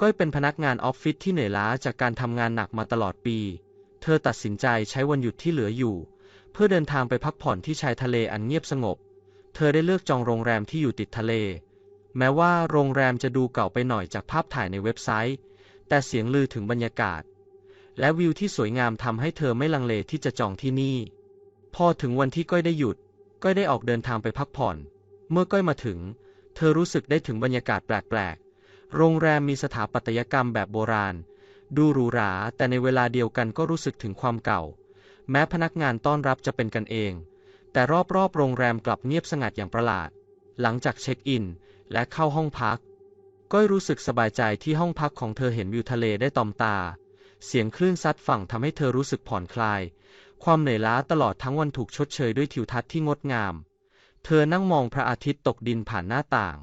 ก้อยเป็นพนักงานออฟฟิศที่เหนื่อยล้าจากการทำงานหนักมาตลอดปี เธอตัดสินใจใช้วันหยุดที่เหลืออยู่ เพื่อเดินทางไปพักผ่อนที่ชายทะเลอันเงียบสงบ เธอได้เลือกจองโรงแรมที่อยู่ติดทะเล แม้ว่าโรงแรมจะดูเก่าไปหน่อยจากภาพถ่ายในเว็บไซต์ แต่เสียงลือถึงบรรยากาศ และวิวที่สวยงามทำให้เธอไม่ลังเลที่จะจองที่นี่ พอถึงวันที่ก้อยได้หยุด ก้อยได้ออกเดินทางไปพักผ่อน เมื่อก้อยมาถึง เธอรู้สึกได้ถึงบรรยากาศแปลกๆ โรงแรมมีสถาปัตยกรรมแบบโบราณ ดูหรูหรา แต่ในเวลาเดียวกันก็รู้สึกถึงความเก่า แม้พนักงานต้อนรับจะเป็นกันเอง แต่รอบๆโรงแรมกลับเงียบสงัดอย่างประหลาด หลังจากเช็คอิน และเข้าห้องพักก้อยรู้สึกสบายใจที่ห้องพักของเธอเห็นวิวทะเลได้ตอมตา เสียงคลื่นซัดฝั่งทำให้เธอรู้สึกผ่อนคลาย ความเหนื่อยล้าตลอดทั้งวันถูกชดเชยด้วยทิวทัศน์ที่งดงาม เธอนั่งมองพระอาทิตย์ตกดินผ่านหน้าต่าง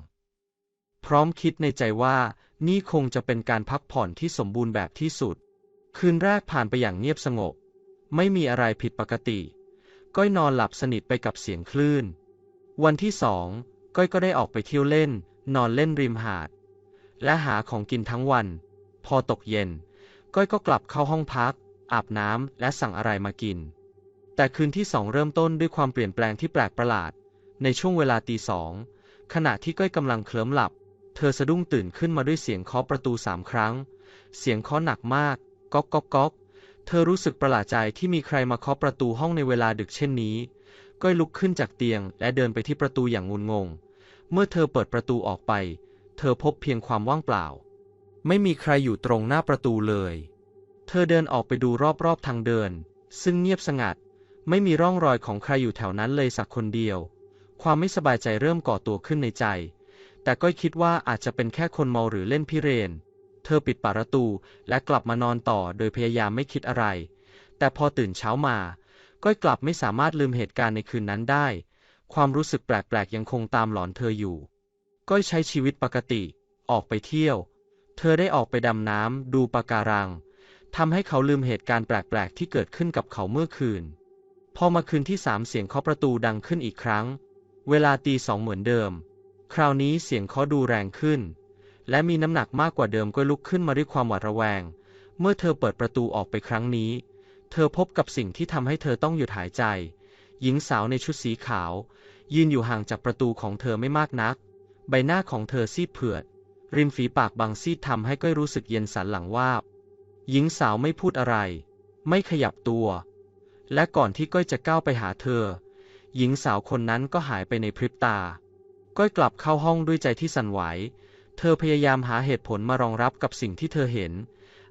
พร้อมคิดในใจว่านี่คงจะเป็นการพักผ่อนที่สมบูรณ์แบบที่สุด คืนแรกผ่านไปอย่างเงียบสงบ ไม่มีอะไรผิดปกติ ก้อยนอนหลับสนิทไปกับเสียงคลื่น วันที่สองก้อยก็ได้ออกไปเที่ยวเล่น นอนเล่นริมหาด และหาของกินทั้งวัน พอตกเย็น ก้อยก็กลับเข้าห้องพัก อาบน้ำและสั่งอะไรมากิน แต่คืนที่สองเริ่มต้นด้วยความเปลี่ยนแปลงที่แปลกประหลาด ในช่วงเวลาตีสองขณะที่ก้อยกำลังเคลิ้มหลับ เธอสะดุ้งตื่นขึ้นมาด้วยเสียงเคาะประตูสามครั้ง เสียงเคาะหนักมาก ก๊อกก๊อกก๊อก เธอรู้สึกประหลาดใจที่มีใครมาเคาะประตูห้องในเวลาดึกเช่นนี้ ก้อยลุกขึ้นจากเตียงและเดินไปที่ประตูอย่างงุนงง เมื่อเธอเปิดประตูออกไป เธอพบเพียงความว่างเปล่า ไม่มีใครอยู่ตรงหน้าประตูเลย เธอเดินออกไปดูรอบๆทางเดิน ซึ่งเงียบสงัด ไม่มีร่องรอยของใครอยู่แถวนั้นเลยสักคนเดียว ความไม่สบายใจเริ่มก่อตัวขึ้นในใจ แต่ก้อยคิดว่าอาจจะเป็นแค่คนเมาหรือเล่นพิเรน เธอปิดประตูและกลับมานอนต่อโดยพยายามไม่คิดอะไร แต่พอตื่นเช้ามา ก้อยกลับไม่สามารถลืมเหตุการณ์ในคืนนั้นได้ ความรู้สึกแปลกๆยังคงตามหลอนเธออยู่ ก้อยใช้ชีวิตปกติ ออกไปเที่ยว เธอได้ออกไปดำน้ำดูปะการังทำให้เขาลืมเหตุการณ์แปลกๆ ที่เกิดขึ้นกับเขาเมื่อคืน พอมาคืนที่สามเสียงเคาะประตูดังขึ้นอีกครั้ง เวลาตีสองเหมือนเดิม ราวนี้เสียงเคาะดูแรงขึ้น และมีน้ำหนักมากกว่าเดิมก็ลุกขึ้นมาด้วยความหวาดระแวง เมื่อเธอเปิดประตูออกไปครั้งนี้ เธอพบกับสิ่งที่ทำให้เธอต้องหยุดหายใจ หญิงสาวในชุดสีขาว ยืนอยู่ห่างจากประตูของเธอไม่มากนัก ใบหน้าของเธอซีดเผือด ริมฝีปากบางซีดทำให้ก้อยรู้สึกเย็นสันหลังวาบหญิงสาวไม่พูดอะไร ไม่ขยับตัว และก่อนที่ก้อยจะก้าวไปหาเธอ หญิงสาวคนนั้นก็หายไปในพริบตา ก้อยกลับเข้าห้องด้วยใจที่สั่นไหว เธอพยายามหาเหตุผลมารองรับกับสิ่งที่เธอเห็น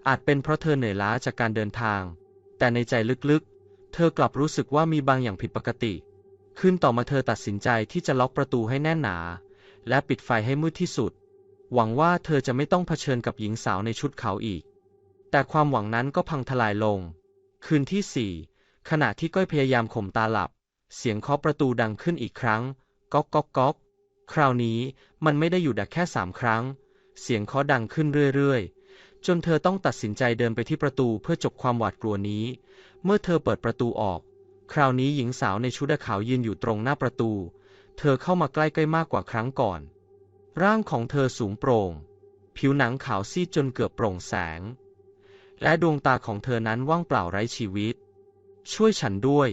อาจเป็นเพราะเธอเหนื่อยล้าจากการเดินทาง แต่ในใจลึกๆ เธอกลับรู้สึกว่ามีบางอย่างผิดปกติ ขึ้นต่อมาเธอตัดสินใจที่จะล็อกประตูให้แน่นหนา และปิดไฟให้มืดที่สุด หวังว่าเธอจะไม่ต้องเผชิญกับหญิงสาวในชุดขาวอีก แต่ความหวังนั้นก็พังทลายลง คืนที่สี่ขณะที่ก้อยพยายามข่มตาหลับ เสียงเคาะประตูดังขึ้นอีกครั้ง ก๊อกก๊อกก๊อก คราวนี้มันไม่ได้อยู่ดักแค่สามครั้ง เสียงเคาะดังขึ้นเรื่อยๆ จนเธอต้องตัดสินใจเดินไปที่ประตูเพื่อจบความหวาดกลัวนี้ เมื่อเธอเปิดประตูออก คราวนี้หญิงสาวในชุดขาวยืนอยู่ตรงหน้าประตู เธอเข้ามาใกล้ๆมากกว่าครั้งก่อน ร่างของเธอสูงโปร่ง ผิวหนังขาวซีดจนเกือบโปร่งแสง และดวงตาของเธอนั้นว่างเปล่าไร้ชีวิต ช่วยฉันด้วย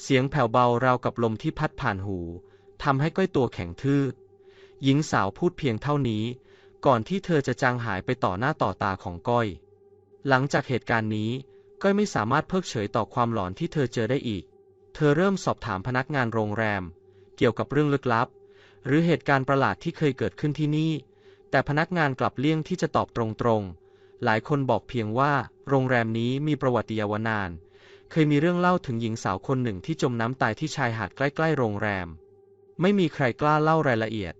เสียงแผ่วเบาราวกับลมที่พัดผ่านหู ทำให้ก้อยตัวแข็งทื่อหญิงสาวพูดเพียงเท่านี้ ก่อนที่เธอจะจางหายไปต่อหน้าต่อตาของก้อย หลังจากเหตุการณ์นี้ ก้อยไม่สามารถเพิกเฉยต่อความหลอนที่เธอเจอได้อีก เธอเริ่มสอบถามพนักงานโรงแรม เกี่ยวกับเรื่องลึกลับ หรือเหตุการณ์ประหลาดที่เคยเกิดขึ้นที่นี่ แต่พนักงานกลับเลี่ยงที่จะตอบตรงๆ หลายคนบอกเพียงว่า โรงแรมนี้มีประวัติยาวนาน เคยมีเรื่องเล่าถึงหญิงสาวคนหนึ่งที่จมน้ำตายที่ชายหาดใกล้ ๆ โรงแรม ไม่มีใครกล้าเล่ารายละเอียด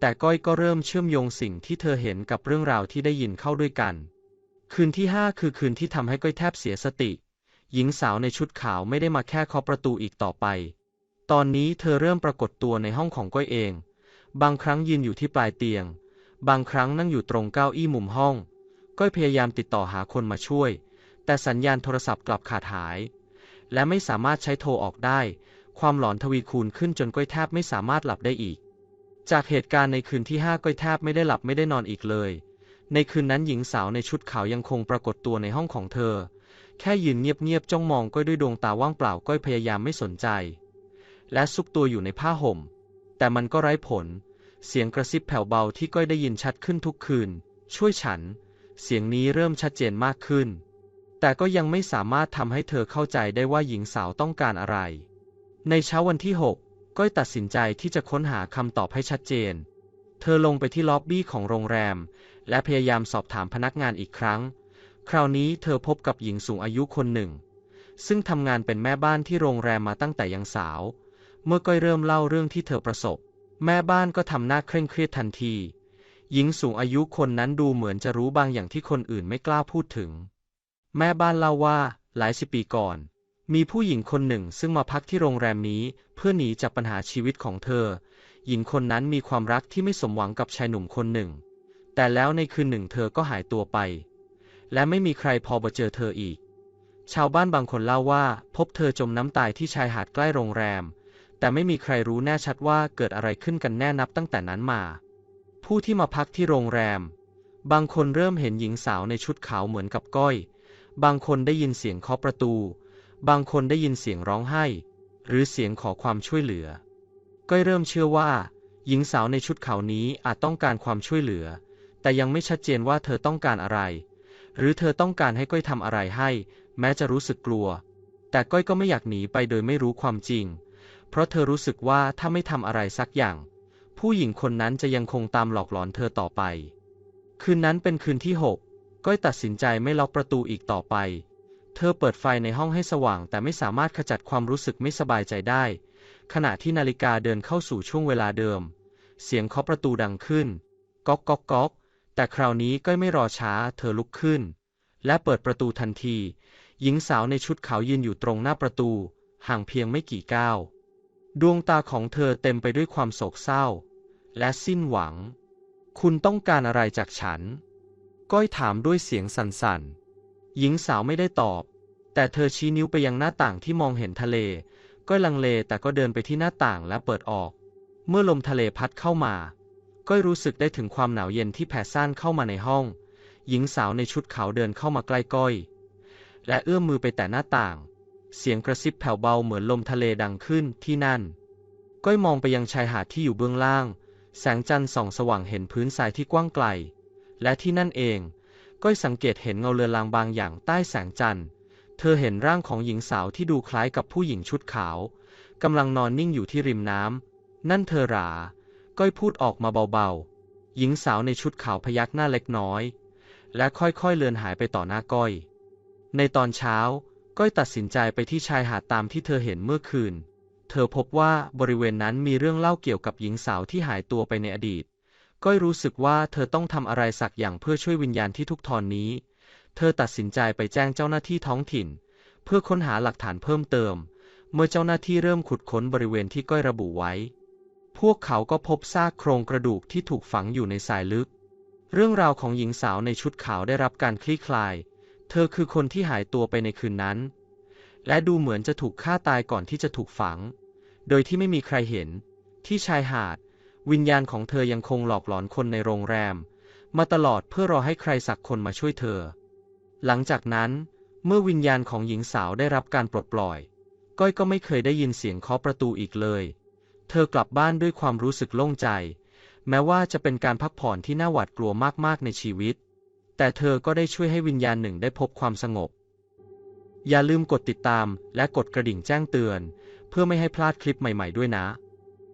แต่ก้อยก็เริ่มเชื่อมโยงสิ่งที่เธอเห็นกับเรื่องราวที่ได้ยินเข้าด้วยกัน คืนที่ห้าคือคืนที่ทำให้ก้อยแทบเสียสติ หญิงสาวในชุดขาวไม่ได้มาแค่เคาะประตูอีกต่อไป ตอนนี้เธอเริ่มปรากฏตัวในห้องของก้อยเอง บางครั้งยืนอยู่ที่ปลายเตียง บางครั้งนั่งอยู่ตรงเก้าอี้มุมห้อง ก้อยพยายามติดต่อหาคนมาช่วย แต่สัญญาณโทรศัพท์กลับขาดหาย และไม่สามารถใช้โทรออกได้ ความหลอนทวีคูณขึ้นจนก้อยแทบไม่สามารถหลับได้อีก จากเหตุการณ์ในคืนที่ห้าก้อยแทบไม่ได้หลับไม่ได้นอนอีกเลย ในคืนนั้นหญิงสาวในชุดขาวยังคงปรากฏตัวในห้องของเธอ แค่ยืนเงียบๆจ้องมองก้อยด้วยดวงตาว่างเปล่าก้อยพยายามไม่สนใจ และซุกตัวอยู่ในผ้าห่ม แต่มันก็ไร้ผล เสียงกระซิบแผ่วเบาที่ก้อยได้ยินชัดขึ้นทุกคืน ช่วยฉัน เสียงนี้เริ่มชัดเจนมากขึ้นแต่ก็ยังไม่สามารถทำให้เธอเข้าใจได้ว่าหญิงสาวต้องการอะไร ในเช้าวันที่ 6 ก้อยตัดสินใจที่จะค้นหาคำตอบให้ชัดเจน เธอลงไปที่ล็อบบี้ของโรงแรม และพยายามสอบถามพนักงานอีกครั้ง คราวนี้เธอพบกับหญิงสูงอายุคนหนึ่ง ซึ่งทำงานเป็นแม่บ้านที่โรงแรมมาตั้งแต่ยังสาว เมื่อก้อยเริ่มเล่าเรื่องที่เธอประสบ แม่บ้านก็ทำหน้าเคร่งเครียดทันที หญิงสูงอายุคนนั้นดูเหมือนจะรู้บางอย่างที่คนอื่นไม่กล้าพูดถึง แม่บ้านเล่าว่าหลายสิบปีก่อน มีผู้หญิงคนหนึ่งซึ่งมาพักที่โรงแรมนี้เพื่อหนีจากปัญหาชีวิตของเธอ หญิงคนนั้นมีความรักที่ไม่สมหวังกับชายหนุ่มคนหนึ่ง แต่แล้วในคืนหนึ่งเธอก็หายตัวไป และไม่มีใครพอมาเจอเธออีก ชาวบ้านบางคนเล่าว่า พบเธอจมน้ำตายที่ชายหาดใกล้โรงแรม แต่ไม่มีใครรู้แน่ชัดว่าเกิดอะไรขึ้นกันแน่นับตั้งแต่นั้นมา ผู้ที่มาพักที่โรงแรม บางคนเริ่มเห็นหญิงสาวในชุดขาวเหมือนกับก้อย บางคนได้ยินเสียงเคาะประตู บางคนได้ยินเสียงร้องไห้ หรือเสียงขอความช่วยเหลือก้อยเริ่มเชื่อว่า หญิงสาวในชุดขาวนี้อาจต้องการความช่วยเหลือ แต่ยังไม่ชัดเจนว่าเธอต้องการอะไร หรือเธอต้องการให้ก้อยทำอะไรให้ แม้จะรู้สึกกลัว แต่ก้อยก็ไม่อยากหนีไปโดยไม่รู้ความจริง เพราะเธอรู้สึกว่าถ้าไม่ทำอะไรสักอย่าง ผู้หญิงคนนั้นจะยังคงตามหลอกหลอนเธอต่อไป คืนนั้นเป็นคืนที่หกก้อยตัดสินใจไม่ล็อกประตูอีกต่อไป เธอเปิดไฟในห้องให้สว่าง แต่ไม่สามารถขจัดความรู้สึกไม่สบายใจได้ ขณะที่นาฬิกาเดินเข้าสู่ช่วงเวลาเดิม เสียงเคาะประตูดังขึ้น ก๊อกก๊อกก๊อก แต่คราวนี้ก้อยไม่รอช้า เธอลุกขึ้น และเปิดประตูทันที หญิงสาวในชุดขาวยืนอยู่ตรงหน้าประตู ห่างเพียงไม่กี่ก้าว ดวงตาของเธอเต็มไปด้วยความโศกเศร้า และสิ้นหวัง คุณต้องการอะไรจากฉัน ก้อยถามด้วยเสียงสั่นๆ หญิงสาวไม่ได้ตอบ แต่เธอชี้นิ้วไปยังหน้าต่างที่มองเห็นทะเล ก้อยลังเลแต่ก็เดินไปที่หน้าต่างและเปิดออก เมื่อลมทะเลพัดเข้ามา ก้อยรู้สึกได้ถึงความหนาวเย็นที่แผ่ซ่านเข้ามาในห้อง หญิงสาวในชุดขาวเดินเข้ามาใกล้ก้อย และเอื้อมมือไปแต่หน้าต่าง เสียงกระซิบแผ่วเบาเหมือนลมทะเลดังขึ้นที่นั่น ก้อยมองไปยังชายหาดที่อยู่เบื้องล่าง แสงจันทร์ส่องสว่างเห็นพื้นทรายที่กว้างไกล และที่นั่นเอง ก้อยสังเกตเห็นเงาเรือลางบางอย่างใต้แสงจันทร์ เธอเห็นร่างของหญิงสาวที่ดูคล้ายกับผู้หญิงชุดขาวกำลังนอนนิ่งอยู่ที่ริมน้ำ นั่นเธอหรา ก้อยพูดออกมาเบาๆ หญิงสาวในชุดขาวพยักหน้าเล็กน้อย และค่อยๆเลือนหายไปต่อหน้าก้อย ในตอนเช้า ก้อยตัดสินใจไปที่ชายหาดตามที่เธอเห็นเมื่อคืน เธอพบว่าบริเวณนั้นมีเรื่องเล่าเกี่ยวกับหญิงสาวที่หายตัวไปในอดีต ก้อยรู้สึกว่าเธอต้องทำอะไรสักอย่างเพื่อช่วยวิญญาณที่ทุกทรนนี้ เธอตัดสินใจไปแจ้งเจ้าหน้าที่ท้องถิ่น เพื่อค้นหาหลักฐานเพิ่มเติม เมื่อเจ้าหน้าที่เริ่มขุดค้นบริเวณที่ก้อยระบุไว้ พวกเขาก็พบซากโครงกระดูกที่ถูกฝังอยู่ในทรายลึก เรื่องราวของหญิงสาวในชุดขาวได้รับการคลี่คลาย เธอคือคนที่หายตัวไปในคืนนั้น และดูเหมือนจะถูกฆ่าตายก่อนที่จะถูกฝัง โดยที่ไม่มีใครเห็น ที่ชายหาด วิญญาณของเธอยังคงหลอกหลอนคนในโรงแรม มาตลอดเพื่อรอให้ใครสักคนมาช่วยเธอ หลังจากนั้น เมื่อวิญญาณของหญิงสาวได้รับการปลดปล่อย ก้อยก็ไม่เคยได้ยินเสียงเคาะประตูอีกเลย เธอกลับบ้านด้วยความรู้สึกโล่งใจ แม้ว่าจะเป็นการพักผ่อนที่น่าหวาดกลัวมากๆในชีวิต แต่เธอก็ได้ช่วยให้วิญญาณหนึ่งได้พบความสงบ อย่าลืมกดติดตามและกดกระดิ่งแจ้งเตือน เพื่อไม่ให้พลาดคลิปใหม่ ๆด้วยนะ